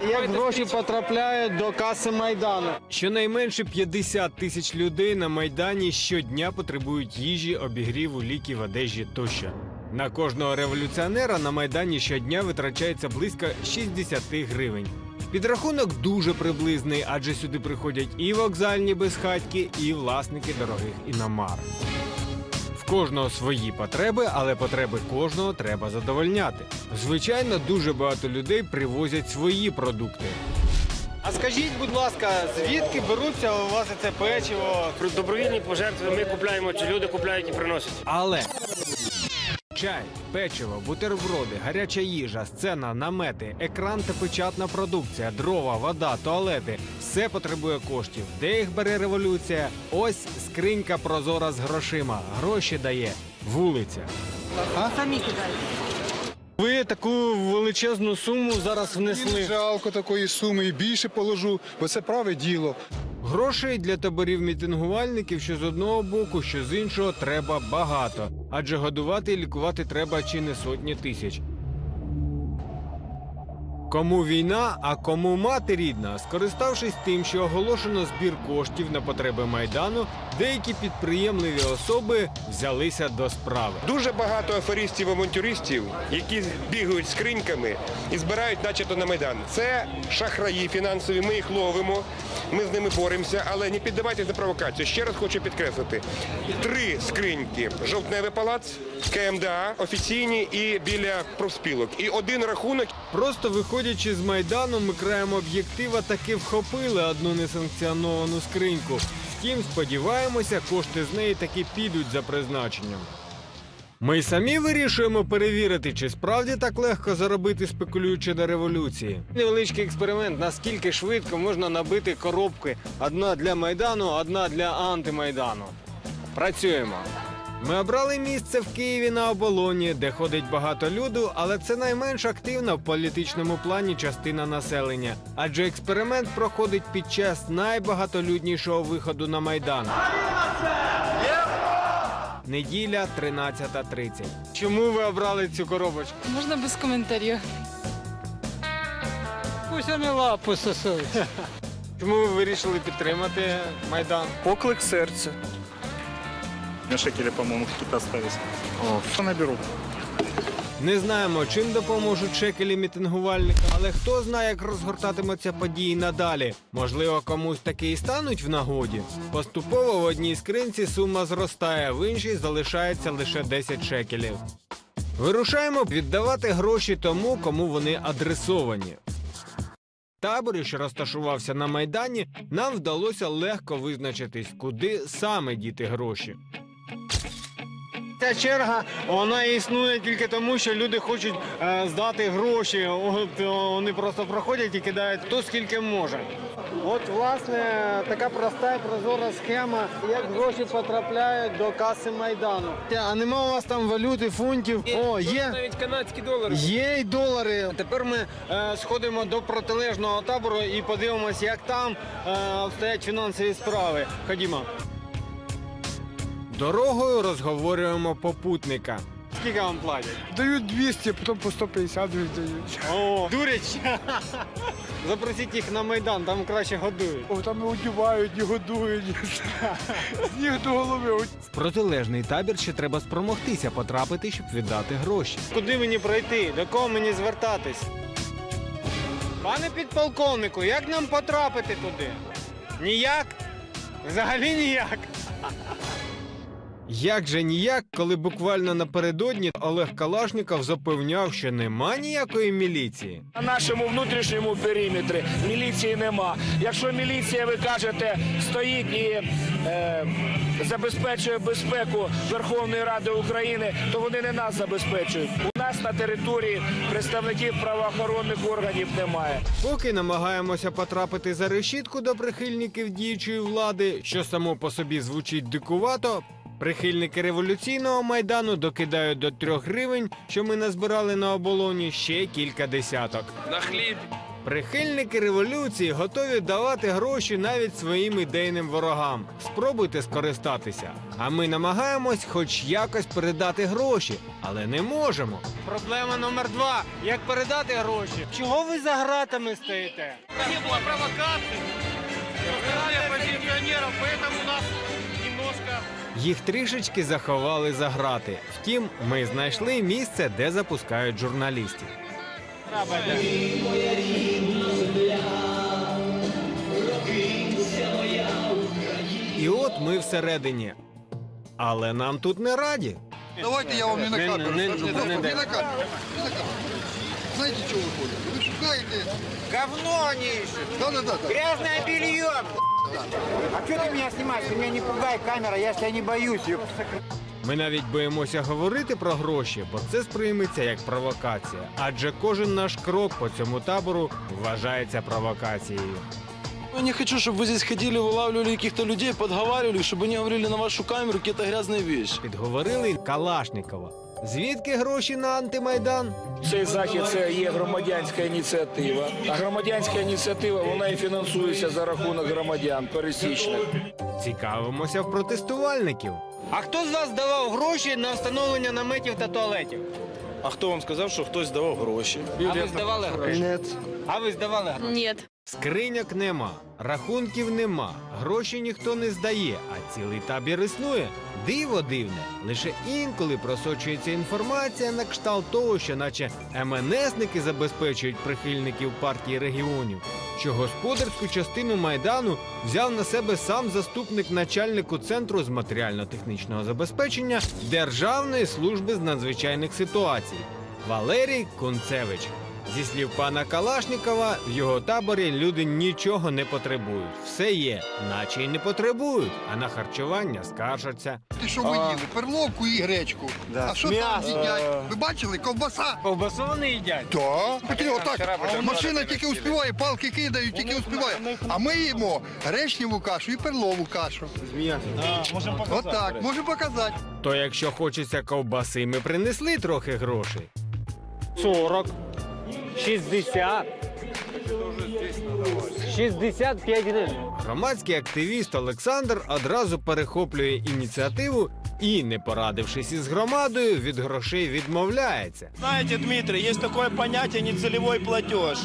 Як гроші потрапляють до каси Майдану? Щонайменше 50 тисяч людей на майдані щодня потребують їжі, обігріву, ліків, одежі тощо. На кожного революціонера на майдані щодня витрачається близько 60 гривень. Підрахунок дуже приблизний, адже сюди приходять і вокзальні безхатьки, і власники дорогих іномар. Кожного свої потреби, але потреби кожного треба задовольняти. Звичайно, дуже багато людей привозять свої продукти. А скажіть, будь ласка, звідки беруться у вас це печиво? Добровільні пожертви ми купляємо, чи люди купляють і приносять. Але чай, печиво, бутерброди, гаряча їжа, сцена, намети, екран та печатна продукція, дрова, вода, туалети все потребує коштів. Де їх бере революція? Ось скринька прозора з грошима. Гроші дає вулиця. Самі кидають. Ви таку величезну суму зараз Мені внесли. жалко такої суми і більше положу, бо це праве діло. Грошей для таборів мітингувальників, що з одного боку, що з іншого треба багато, адже годувати і лікувати треба чи не сотні тисяч. Кому війна, а кому мати рідна, скориставшись тим, що оголошено збір коштів на потреби майдану, деякі підприємливі особи взялися до справи. Дуже багато аферистів-авантюристів, які бігають скриньками і збирають, начебто, на майдан. Це шахраї фінансові. Ми їх ловимо, ми з ними боремося, але не піддавайтесь на провокацію. Ще раз хочу підкреслити: три скриньки: жовтневий палац, КМДА, офіційні і біля профспілок. І один рахунок Просто виходячи з майдану, ми краєм об'єктива таки вхопили одну несанкціоновану скриньку. Втім, сподіваємося, кошти з неї таки підуть за призначенням. Ми самі вирішуємо перевірити, чи справді так легко заробити, спекулюючи на революції. Невеличкий експеримент, наскільки швидко можна набити коробки. Одна для Майдану, одна для антимайдану. Працюємо. Ми обрали місце в Києві на оболоні, де ходить багато люду, але це найменш активна в політичному плані частина населення. Адже експеримент проходить під час найбагатолюднішого виходу на майдан. Неділя 13.30. Чому ви обрали цю коробочку? Можна без коментарів. Пусть вони лапу сосуть. Чому ви вирішили підтримати Майдан? Поклик серця. На шекелі, по-моєму, какие-то остались. О, что наберу? Не знаємо, чим допоможуть шекелі мітингувальникам, але хто знає, як розгортатимуться події надалі. Можливо, комусь таки і стануть в нагоді. Поступово в одній скринці сума зростає, в іншій залишається лише 10 шекелів. Вирушаємо віддавати гроші тому, кому вони адресовані. Таборі, що розташувався на майдані, нам вдалося легко визначитись, куди саме діти гроші. Ця черга вона існує тільки тому, що люди хочуть е, здати гроші. От, е, вони просто проходять і кидають хто скільки може. От, власне, така проста і прозора схема, як гроші потрапляють до каси Майдану. А нема у вас там валюти, фунтів? О, є. Навіть канадські долари. Є й долари. Тепер ми е, сходимо до протилежного табору і подивимося, як там е, обстоять фінансові справи. Ходімо. Дорогою розговорюємо попутника. Скільки вам платять? Дають 200, потім по 150 дають. О, дурять. Запросіть їх на Майдан, там краще годують. О, там і одівають, і годують. З ніг до голови. В протилежний табір ще треба спромогтися потрапити, щоб віддати гроші. Куди мені пройти? До кого мені звертатись? Пане підполковнику, як нам потрапити туди? Ніяк? Взагалі ніяк. Як же ніяк, коли буквально напередодні Олег Калашніков запевняв, що нема ніякої міліції. На нашому внутрішньому периметрі міліції нема. Якщо міліція, ви кажете, стоїть і е, забезпечує безпеку Верховної Ради України, то вони не нас забезпечують. У нас на території представників правоохоронних органів немає. Поки намагаємося потрапити за решітку до прихильників діючої влади, що само по собі звучить дикувато. Прихильники революційного майдану докидають до трьох гривень, що ми назбирали на оболоні, ще кілька десяток. На хліб Прихильники революції готові давати гроші навіть своїм ідейним ворогам. Спробуйте скористатися. А ми намагаємось хоч якось передати гроші, але не можемо. Проблема номер два. Як передати гроші? Чого ви за гратами стоїте? Не було провокації. оппозиционеров, поэтому у нас. Їх трішечки заховали за грати. Втім, ми знайшли місце, де запускають журналістів. І от ми всередині. Але нам тут не раді. Давайте я вам не на камеру. не- скажу. не- не- Не на камеру. Не на камеру. Знаєте, чого ви ходите? Ви шукаєте. Говно они ищут. Грязное белье. А что ты меня снимаешь? Ты меня не пугай, камера, я ж тебя не боюсь. ёпта. Ми навіть боїмося говорити про гроші, бо це сприйметься як провокація. Адже кожен наш крок по цьому табору вважається провокацією. Я не хочу, чтобы вы здесь ходили, вылавливали каких-то людей, подговаривали, чтобы они говорили на вашу камеру какие-то грязные вещи. Підговорили Калашникова. Звідки гроші на антимайдан? Цей захід це є громадянська ініціатива. А громадянська ініціатива вона і фінансується за рахунок громадян пересічних. Цікавимося в протестувальників. А хто з вас давав гроші на встановлення наметів та туалетів? А хто вам сказав, що хтось давав гроші? А ви здавали гроші? Нет. А ви здавали гроші? Нет. Скриньок нема, рахунків нема, гроші ніхто не здає, а цілий табір існує. Диво дивне. Лише інколи просочується інформація на кшталт того, що наче МНСники забезпечують прихильників партії регіонів, що господарську частину майдану взяв на себе сам заступник начальнику центру з матеріально-технічного забезпечення Державної служби з надзвичайних ситуацій Валерій Кунцевич. Зі слів пана Калашнікова, в його таборі люди нічого не потребують. Все є, наче й не потребують, а на харчування скаржаться. Ти що ви їли? Перловку і гречку. А що там М'ясо. їдять? Ви бачили? Ковбаса. Ковбасу вони їдять. Так. Хотіли отак. Машина тільки успіває, палки кидають, тільки успіває. А ми їмо гречневу кашу і перлову кашу. Отак, можемо показати. То якщо хочеться ковбаси, ми принесли трохи грошей. 40, 60, 65 гривень. Громадський активіст Олександр одразу перехоплює ініціативу і, не порадившись із громадою, від грошей відмовляється. Знаете, Дмитрий, есть такое понятие нецелевой платеж.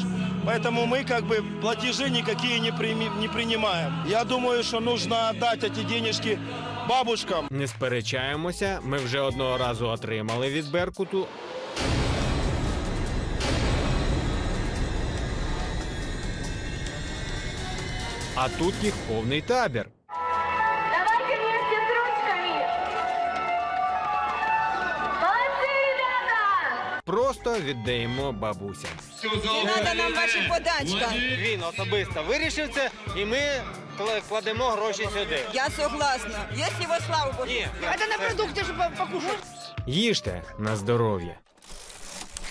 Поэтому мы как бы платежи никакие не, прими- не принимаем. Я думаю, что нужно отдать эти денежки бабушкам. Не сперечаємося, ми вже одного разу отримали від Беркуту. А тут їх повний табір. Давайте вместе с ручками. Молодцы, ребята! Просто віддаємо бабусям. Не надо нам ваші подачка. Він особисто вирішив це, і ми кла- кладемо гроші сюди. Я согласна. Если во славу Богу. Ні, Это на продукты же покушать. Їжте на здоров'я.